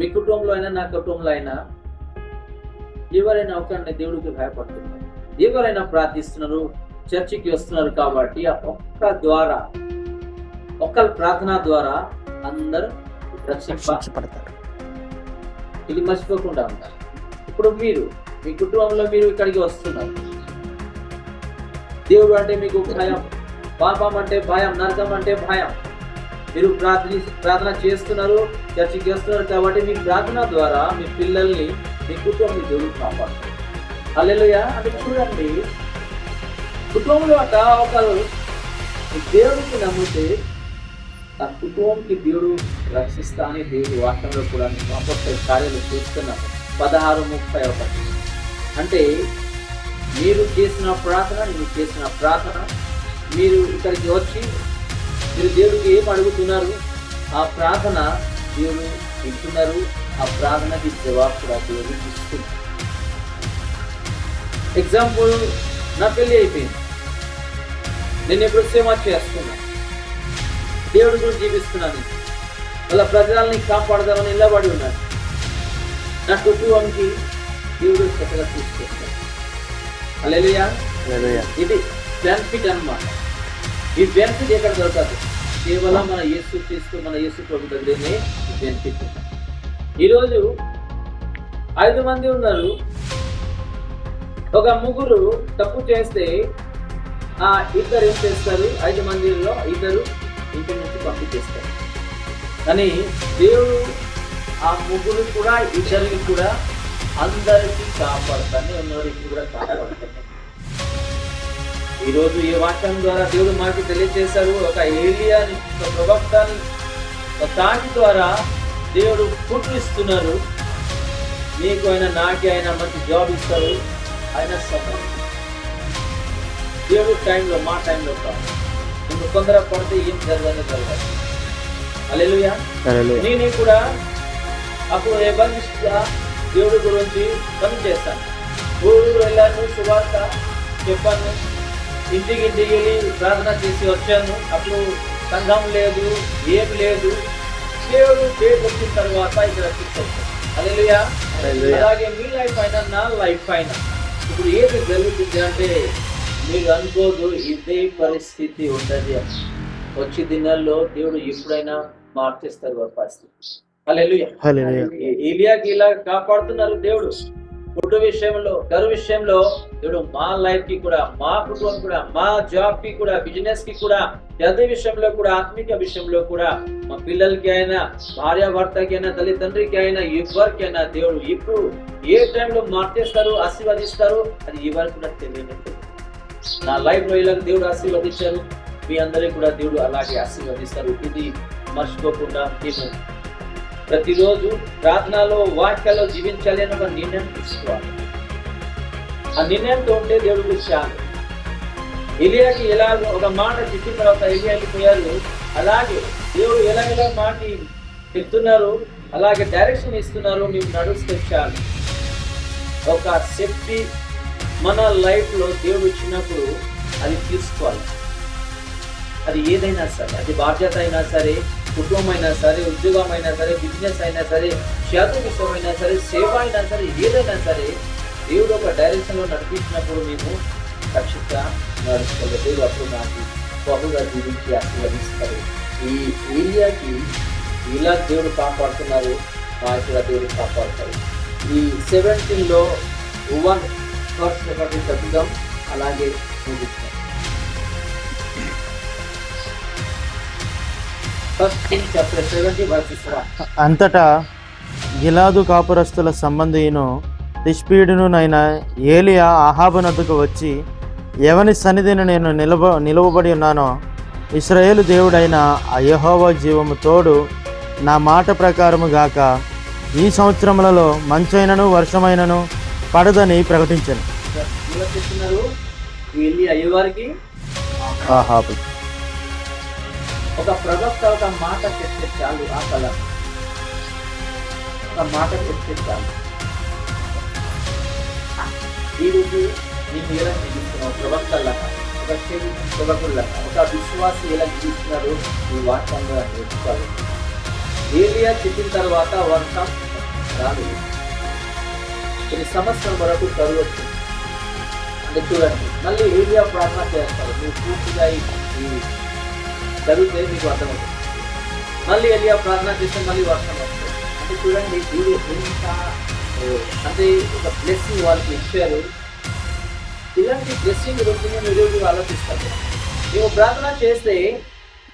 మీ కుటుంబంలో అయినా నా కుటుంబంలో అయినా ఎవరైనా ఒకరిని దేవుడికి భయపడుతున్నారు. ఎవరైనా ప్రార్థిస్తున్నారు చర్చికి వస్తున్నారు కాబట్టి ఆ ఒక్క ద్వారా ఒక్క ప్రార్థన ద్వారా అందరూ రక్షించబడతారు. ఇది మర్చిపోకుండా ఉంటారు ఇప్పుడు మీరు మీ కుటుంబంలో మీరు ఇక్కడికి వస్తున్నారు. దేవుడు అంటే మీకు భయం. పాపం అంటే భయం నరకం అంటే భయం. మీరు ప్రార్థన ప్రార్థన చేస్తున్నారు చర్చకి వస్తున్నారు కాబట్టి మీ ప్రార్థన ద్వారా మీ పిల్లల్ని మీ కుటుంబం దేవుడు కాపాడుతారు అల్లెలుయ అంటే చూడండి. కుటుంబంలో అట ఒకరు దేవుడికి నమ్మితే ఆ కుటుంబంకి దేవుడు రక్షిస్తా అని దేవుడు వాక్యంలో కూడా నేను అపొస్తల కార్యాలు చేస్తున్నాను. పదహారు ముప్పై ఒకటి. అంటే మీరు చేసిన ప్రార్థన మీరు చేసిన ప్రార్థన మీరు ఇక్కడికి వచ్చి మీరు దేవుడికి ఏం అడుగుతున్నారు? ఆ ప్రార్థన దేవుడు వింటున్నారు. ఆ ప్రార్థనకి జవాబు కూడా దేవుడు ఇస్తున్నారు ఎగ్జాంపుల్ నా పెళ్ళి అయిపోయింది. నేను ఎప్పుడు సేవ చేస్తున్నా. దేవుడి గురించి జీవిస్తున్నాను వాళ్ళ ప్రజలని కాపాడదామని నిలబడి ఉన్నాను. నా కుటుంబానికి దేవుడు చక్కగా అలెలుయా హల్లెలూయా. ఇది బెనిఫిట్ అన్నమాట. ఈ బెనిఫిట్ ఎక్కడ దొరకదు? కేవలం మన యేసు క్రీస్తు మన యేసు ప్రభు దగ్గరనే బెనిఫిట్ ఈరోజు ఐదు మంది ఉన్నారు. ఒక ముగ్గురు తప్పు చేస్తే ఆ ఇద్దరు ఏం చేస్తారు? ఐదు మందిలో ఇద్దరు ఇంటి నుంచి పంపించేస్తారు కానీ దేవుడు ఆ ముగ్గురు కూడా ఇద్దరికి కూడా అందరికీ కాపాడుతానే ఉన్నవారికి కూడా కాపాడుతాను ఈరోజు ఈ వాక్యం ద్వారా దేవుడు మాకు తెలియజేశారు ఒక ఏలియాని ఒక ప్రవక్తని ఒక తాటి ద్వారా దేవుడు పుట్టిస్తున్నారు నీకు ఆయన నాకి ఆయన మంచి జాబ్ ఇస్తారు. ఆయన సమయం దేవుడు టైంలో మా టైంలో కాదు. నువ్వు తొందర పడితే ఏం జరగని జరగదు. అలెలుయా. నేను కూడా అప్పుడు ఎబంధిస్ట్గా దేవుడి గురించి పని చేస్తాను ఊరు వెళ్ళాను సువార్త చెప్పాను. ఇంటికి ఇంటికి వెళ్ళి ప్రార్థన చేసి వచ్చాను. అప్పుడు సంఘం లేదు ఏం లేదు. దేవుడు డేట్ వచ్చిన తర్వాత ఇక్కడ తీసుకొచ్చాను. అలాగే మీ లైఫ్ అయినా నా లైఫ్ అయినా. ఇప్పుడు ఏది జరుగుతుంది అంటే మీరు అనుకోదు ఇదే పరిస్థితి ఉండదు. వచ్చే దినాల్లో దేవుడు ఎప్పుడైనా మార్చేస్తారు వారి పరిస్థితి. ఏలియాకి ఇలా కాపాడుతున్నారు దేవుడు. ఫుడ్ విషయంలో కరు విషయంలో దేవుడు మా లైఫ్కి కూడా మా కుటుంబం కూడా మా జాబ్కి కూడా బిజినెస్కి కూడా ప్రతి విషయంలో కూడా ఆత్మిక విషయంలో కూడా మా పిల్లలకి అయినా భార్య భర్తకి అయినా తల్లిదండ్రికి అయినా ఎవరికైనా దేవుడు ఇప్పుడు ఏ టైంలో మార్చేస్తారు ఆశీర్వదిస్తారు అది ఎవరికి కూడా తెలియదు నా లైఫ్లో ఇలా దేవుడు ఆశీర్వదించారు. మీ అందరికీ కూడా దేవుడు అలాగే ఆశీర్వదిస్తారు. ఇది మర్చిపోకుండా మేము ప్రతిరోజు ప్రార్థనలో వాటికలో జీవించాలి అని ఒక నిర్ణయం తీసుకోవాలి. ఆ నిర్ణయంతో ఉంటే దేవుడు చాలు ఎలియాకి ఎలా ఒక మాట చెప్పిన తర్వాత ఎలియా వెళ్ళిపోయారు అలాగే దేవుడు ఎలా ఎలా మాట చెప్తున్నారు అలాగే డైరెక్షన్ ఇస్తున్నారు మేము నడుస్తే చాలు ఒక సేఫ్టీ మన లైఫ్లో దేవుడు ఇచ్చినప్పుడు అది తీసుకోవాలి. అది ఏదైనా సరే అది బాధ్యత అయినా సరే కుటుంబం అయినా సరే ఉద్యోగం అయినా సరే బిజినెస్ అయినా సరే క్షేత్ర విషయం అయినా సరే సేవ అయినా సరే ఏదైనా సరే దేవుడు ఒక డైరెక్షన్లో నడిపించినప్పుడు మేము ఖచ్చితంగా నడుచుకోవాలి దేవుడు అప్పుడు నాకు బహుగా జీవించి ఆశీర్వదిస్తారు. ఈ ఏరియాకి ఇలా దేవుడు కాపాడుతున్నారు మా ఇక్కడ దేవుడు కాపాడుతారు. ఈ సెవెంటీన్లో వన్ ఫస్ట్ ఒకటి తగ్గుదాం అలాగే ముగిస్తాం. అంతటా గిలాదు కాపురస్తుల సంబంధియును తిష్పీడునునైన ఏలియా ఆహాబనద్దుకు వచ్చి ఎవని సన్నిధిని నేను నిలబ నిలువబడి ఉన్నానో ఇస్రాయేలు దేవుడైన ఆ యెహోవా జీవము తోడు నా మాట ప్రకారము గాక ఈ సంవత్సరములలో మంచైనను వర్షమైనను పడదని ప్రకటించను. అయ్యేవారికి ఆహాబు ఒక ప్రవక్త ఒక మాట చెప్తే చాలు ఆ కళ. ఒక మాట చెప్తే చాలు. ఈరోజు నేను ఎలా జీవిస్తున్నావు ప్రవక్తలాగా ఒక సేవకుల్లాగా ఒక విశ్వాసి ఎలా జీవిస్తున్నారు ఈ వాక్యంగా నేర్చుకోవాలి ఏలియా చెప్పిన తర్వాత వర్షం రాదు కొన్ని సంవత్సరం వరకు కరువు అంటే చూడండి మళ్ళీ ఏరియా ప్రార్థన చేస్తారు. మీరు పూర్తిగా ఈ చదివితే మీకు అర్థమవుతుంది. మళ్ళీ ఏరియా ప్రార్థన చేస్తే మళ్ళీ వర్షం వస్తుంది. అంటే చూడండి దేవుడు ఎంత అంటే ఒక బ్లెస్సింగ్ వాళ్ళకి ఇచ్చారు. ఇలాంటి బ్లెస్సింగ్ రోజున మేము ఆలోచిస్తారు. మేము ప్రార్థన చేస్తే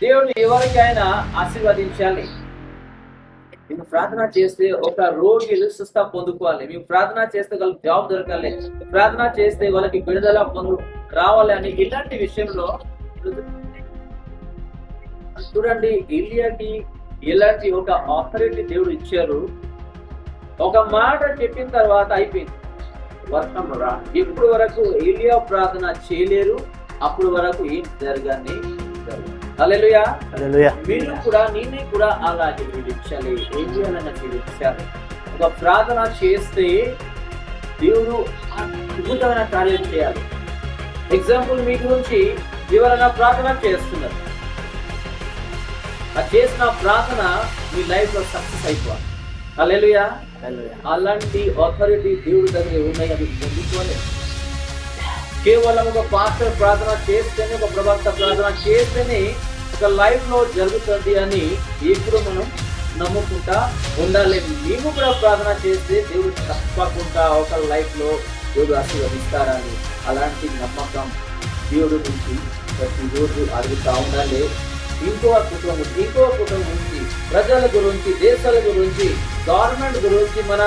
దేవుడు ఎవరికైనా ఆశీర్వదించాలి. మేము ప్రార్థన చేస్తే ఒక రోగిలు సుస్థ పొందుకోవాలి. మేము ప్రార్థన చేస్తే వాళ్ళకి జాబ్ దొరకాలి. ప్రార్థన చేస్తే వాళ్ళకి విడుదల పొందు రావాలి అని ఇలాంటి విషయంలో చూడండి ఇలియాకి ఇలాంటి ఒక ఆథారిటీ దేవుడు ఇచ్చారు. ఒక మాట చెప్పిన తర్వాత అయిపోయింది. వర్షం రా. ఇప్పుడు వరకు ఏలియా ప్రార్థన చేయలేరు. అప్పుడు వరకు ఏం జరగాని అలెలుయా మీరు కూడా నేనే కూడా అలాగే జీవించాలి. ఏం చేయాలని జీవించాలి? ఒక ప్రార్థన చేస్తే దేవుడు అద్భుతమైన కార్యం చేయాలి. ఎగ్జాంపుల్ మీ గురించి ఎవరైనా ప్రార్థన చేస్తున్నారు. ఆ చేసిన ప్రార్థన మీ లైఫ్లో సక్సెస్ అయిపోవాలి. అలెలుయా అలాంటి అథారిటీ దేవుడి దగ్గర ఉన్నాయి అవి పొందుకోలేదు కేవలం ఒక పాస్టర్ ప్రార్థన చేస్తేనే ఒక ప్రవక్త ప్రార్థన చేస్తేనే ఒక లైఫ్లో జరుగుతుంది అని ఇప్పుడు మనం నమ్ముకుంటా ఉండాలి. మేము కూడా ప్రార్థన చేస్తే దేవుడు తప్పకుండా ఒక లైఫ్లో దేవుడు ఆశీర్వదిస్తారని అలాంటి నమ్మకం దేవుడు నుంచి ప్రతిరోజు అడుగుతా ఉండాలి. ఇంకో కుటుంబం ఇంకో కుటుంబం నుంచి ప్రజల గురించి దేశాల గురించి గవర్నమెంట్ గురించి మన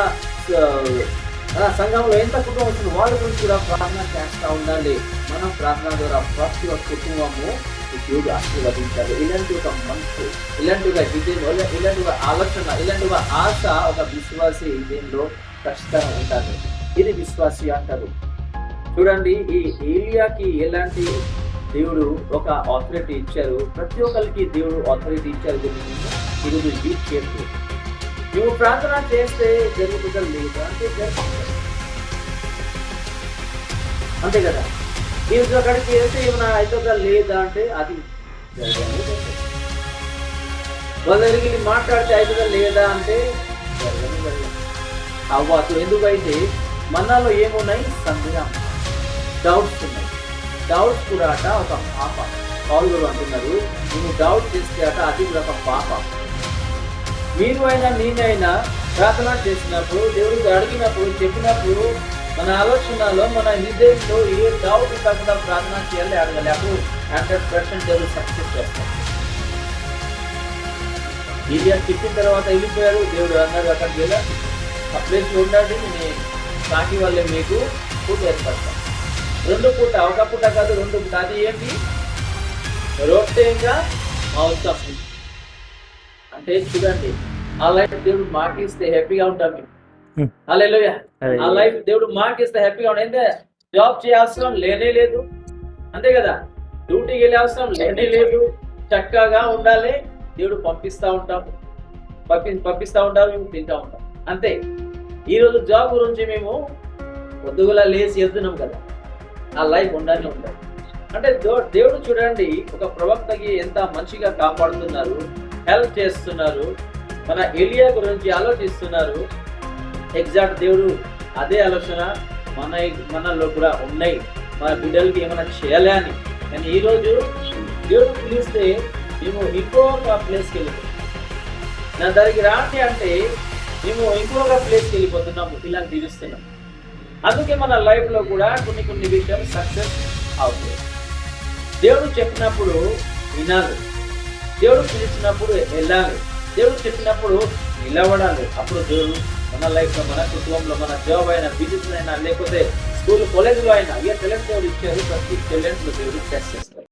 మన సంఘంలో ఎంత కుటుంబం వస్తుంది వాళ్ళ గురించి కూడా ప్రార్థన చేస్తూ ఉండాలి మనం ప్రార్థన ద్వారా ప్రతి ఒక్క కుటుంబము దేవుడు ఆశీర్వదించాలి. ఇలాంటి ఒక మనసు ఇలాంటి ఒక విజయం ఇలాంటి ఒక ఆలోచన ఇలాంటి ఒక ఆశ ఒక విశ్వాసి విజయంలో ఖచ్చితంగా ఉంటారు. ఇది విశ్వాసి అంటారు. చూడండి ఈ ఏలియాకి ఎలాంటి దేవుడు ఒక ఆథారిటీ ఇచ్చారు. ప్రతి ఒక్కరికి దేవుడు ఆథారిటీ ఇచ్చారు దీన్ని ఈరోజు యూజ్ చేస్తూ నువ్వు ప్రార్థన చేస్తే జరుగుతుందా లేదా అంటే జరుగుతుంది? అంతే కదా? ఈరోజు అక్కడికి వెళ్తే ఏమైనా అవుతుందా లేదా అంటే అది జరగనే వాళ్ళ దగ్గరికి మాట్లాడితే అవుతుందా లేదా అంటే జరగనే అవ్వచ్చు ఎందుకైతే మనలో ఏమున్నాయి? సందేహం. డౌట్స్ ఉన్నాయి. డౌట్స్ కూడా అట ఒక పాప. పౌలు గారు అంటున్నారు నువ్వు డౌట్ చేస్తే అట అది కూడా ఒక పాప. మీరు అయినా నేనైనా ప్రార్థన చేసినప్పుడు దేవుడికి అడిగినప్పుడు చెప్పినప్పుడు మన ఆలోచనలో మన హృదయంలో ఏ డౌట్ కాకుండా ప్రార్థన చేయాలి అడగాలి హండ్రెడ్ పర్సెంట్ దేవుడు సక్సెస్ చేస్తాం ఏరియా చెప్పిన తర్వాత వెళ్ళిపోయారు. దేవుడు అన్నారు అక్కడికి వెళ్ళారు ఆ ప్లేస్ ఉండండి. నేను కాకి వల్లే మీకు ఫుడ్ ఏర్పడతాను రెండు పూట ఒక పూట కాదు రెండు పూట. అది ఏంటి? రొట్టె ఇంకా మాంసం. అంటే చూడండి ఆ లైఫ్ దేవుడు మాకిస్తే హ్యాపీగా ఉంటాం మేము. అదే. ఆ లైఫ్ దేవుడు మాకిస్తే హ్యాపీగా ఉంటాం అంటే జాబ్ చేయాల్సిన లేనే లేదు. అంతే కదా? డ్యూటీకి వెళ్ళే అవసరం లేనే లేదు. చక్కగా ఉండాలి. దేవుడు పంపిస్తా ఉంటాం. పంపి పంపిస్తా ఉంటాం మేము తింటా ఉంటాం. అంతే. ఈ రోజు జాబ్ గురించి మేము పొద్దుగుల లేచి వెళ్తున్నాం కదా. నా లైఫ్ ఉండాలి ఉంటాం అంటే దేవుడు చూడండి ఒక ప్రవక్తకి ఎంత మంచిగా కాపాడుతున్నారు హెల్ప్ చేస్తున్నారు మన ఏలియా గురించి ఆలోచిస్తున్నారు. ఎగ్జాక్ట్ దేవుడు అదే ఆలోచన మన మనలో కూడా ఉన్నాయి. మన బిడ్డలకి ఏమైనా చేయాలి అని. కానీ ఈరోజు దేవుడు పిలిస్తే మేము ఇంకొక ప్లేస్కి వెళ్ళిపోతాం. నా దగ్గరికి రాండి అంటే మేము ఇంకొక ప్లేస్కి వెళ్ళిపోతున్నాము. ఇలా పిలుస్తున్నాం అందుకే మన లైఫ్లో కూడా కొన్ని కొన్ని విషయాలు సక్సెస్ అవుతాయి. దేవుడు చెప్పినప్పుడు వినాలి. దేవుడు పిలిచినప్పుడు వెళ్ళాలి. దేవుడు చెప్పినప్పుడు నిలబడాలి. అప్పుడు దేవుడు మన లైఫ్లో మన కుటుంబంలో మన జాబ్ అయినా బిజినెస్ అయినా లేకపోతే స్కూల్ కాలేజీలో అయినా ఏ టాలెంట్ దేవుడు ఇచ్చారు ప్రతి టాలెంట్ దేవుడు టెస్ట్ చేస్తారు